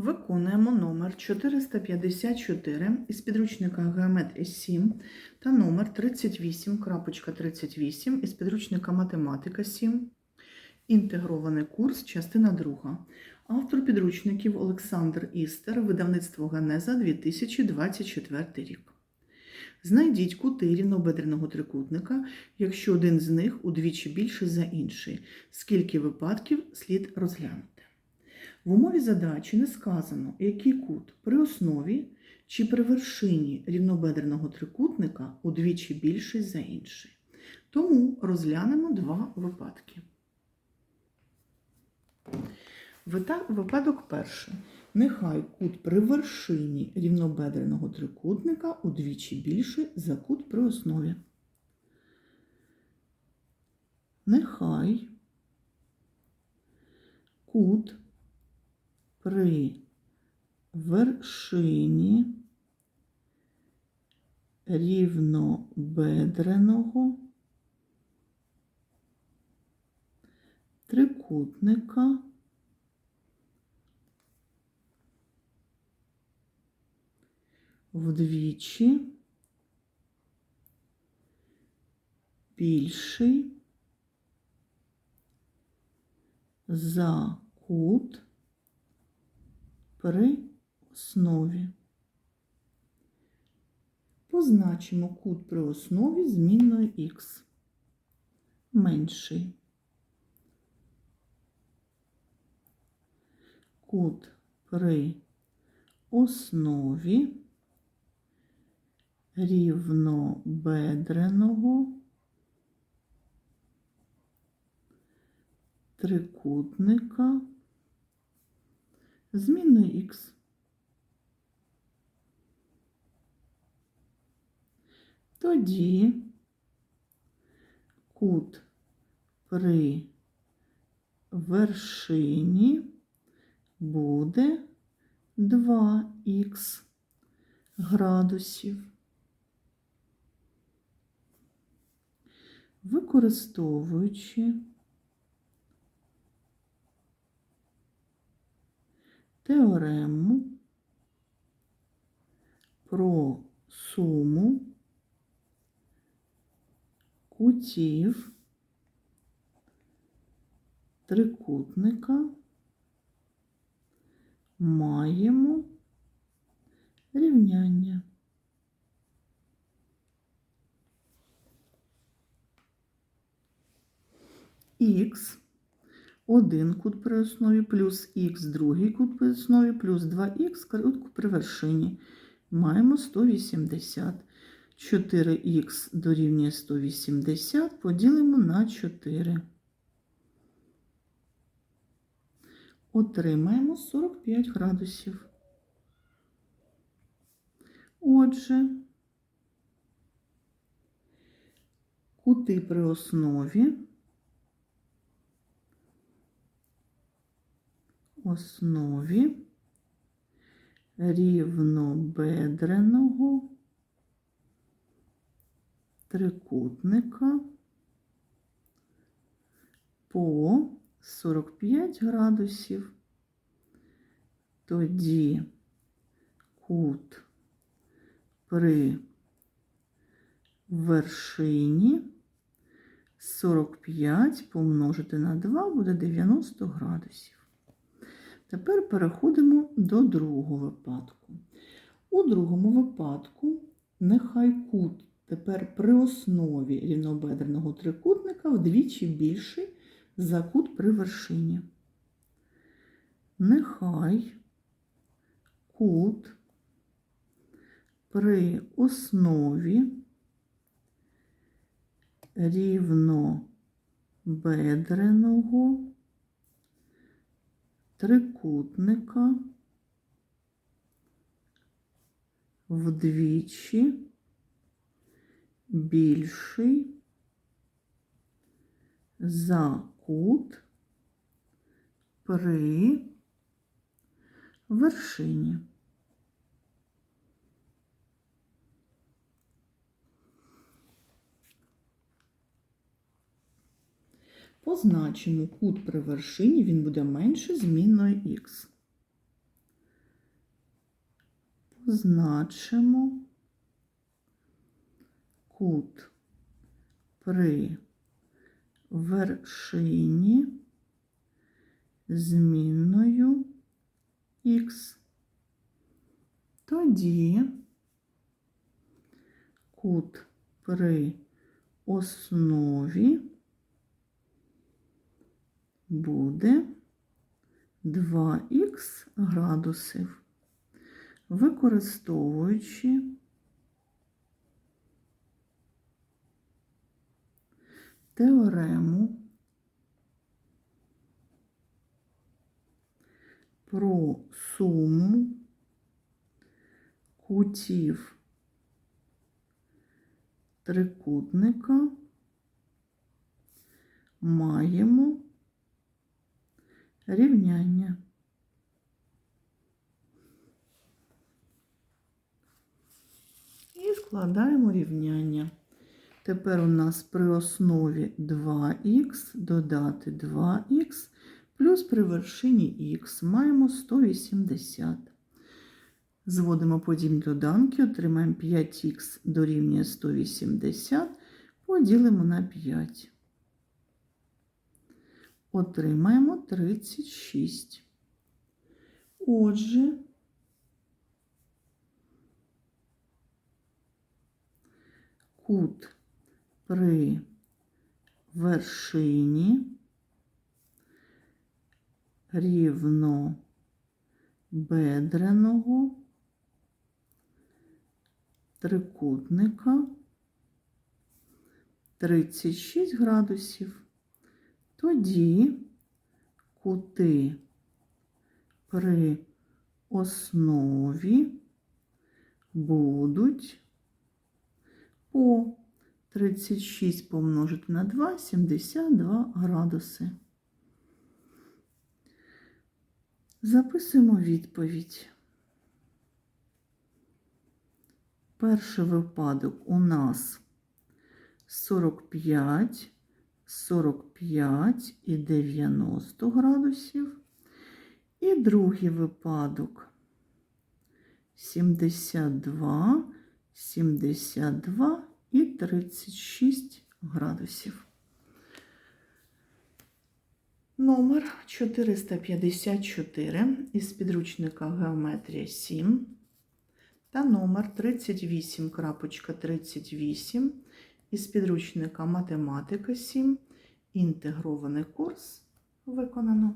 Виконуємо номер 454 із підручника Геометрія 7 та номер 38.38 із підручника Математика 7. Інтегрований курс, частина 2. Автор підручників Олександр Істер, видавництво Генеза 2024 рік. Знайдіть кути рівнобедреного трикутника, якщо один з них удвічі більший за інший. Скільки випадків слід розглянути? В умові задачі не сказано, який кут при основі чи при вершині рівнобедреного трикутника удвічі більший за інший. Тому розглянемо два випадки. Випадок перший. Нехай кут при вершині рівнобедреного трикутника удвічі більший за кут при основі. Нехай кут при вершині рівнобедреного трикутника вдвічі більший за кут при основі. Позначимо кут при основі змінною х менший. Кут при основі рівнобедреного трикутника змінною х. Тоді кут при вершині буде 2х градусів. Використовуючи теорему про суму кутів трикутника маємо рівняння. Х один кут при основі плюс х другий кут при основі плюс 2х кут при вершині. Маємо 180. 4х дорівнює 180 поділимо на 4. Отримаємо 45 градусів. Отже, кути при основі основі рівнобедреного трикутника по 45 градусів. Тоді кут при вершині 45 помножити на 2 буде 90 градусів. Тепер переходимо до другого випадку. У другому випадку нехай кут тепер при основі рівнобедреного трикутника вдвічі більший за кут при вершині. Нехай кут при основі рівнобедреного трикутника вдвічі більший за кут при вершині. Позначимо кут при вершині, він буде менше змінною х. позначимо кут при вершині змінною х. Тоді кут при основі буде 2х градусів, використовуючи теорему про суму кутів трикутника маємо рівняння. І складаємо рівняння. Тепер у нас при основі 2х додати 2х плюс при вершині х маємо 180. Зводимо подібні доданки, отримаємо 5х дорівнює 180, поділимо на 5. Отримаємо 36. Отже, кут при вершині рівнобедреного трикутника 36 градусів. Тоді кути при основі будуть по 36 помножити на 2 72 градуси. Записуємо відповідь. Перший випадок у нас 45, 45 і 90 градусів. І другий випадок 72, 72 і 36 градусів. Номер 454 із підручника Геометрія 7 та номер 38.38 із підручника Математика 7. Інтегрований курс виконано.